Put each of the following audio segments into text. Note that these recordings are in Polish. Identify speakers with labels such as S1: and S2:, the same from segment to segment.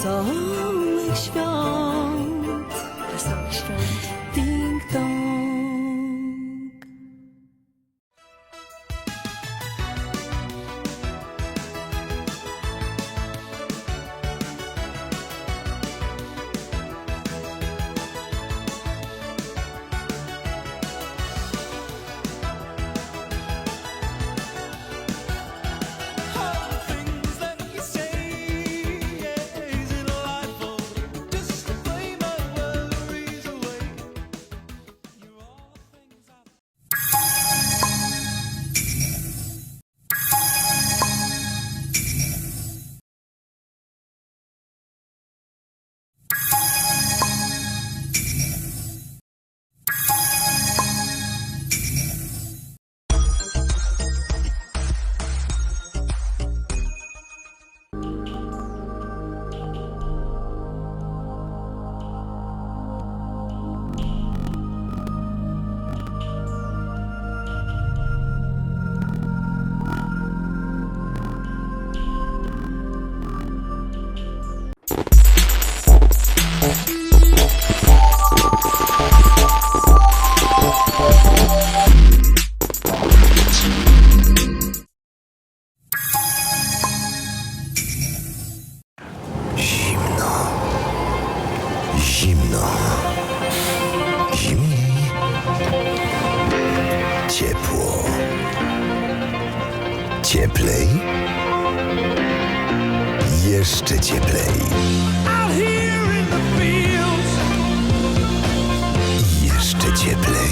S1: Wesołych świąt. Wesołych
S2: świąt. Zimno. Zimniej. Ciepło. Cieplej.
S1: Jeszcze cieplej.
S2: Jeszcze cieplej.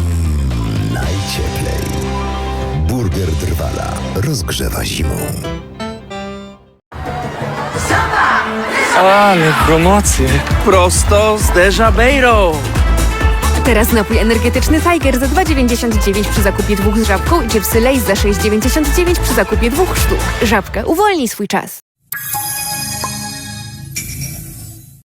S1: Mm, najcieplej. Burger Drwala rozgrzewa zimą.
S3: Ale promocje. Prosto z Deja Beiro.
S4: Teraz napój energetyczny Tiger za 2,99 przy zakupie dwóch z żabką i chipsy Lay's za 6,99 przy zakupie dwóch sztuk. Żabka, uwolnij swój czas.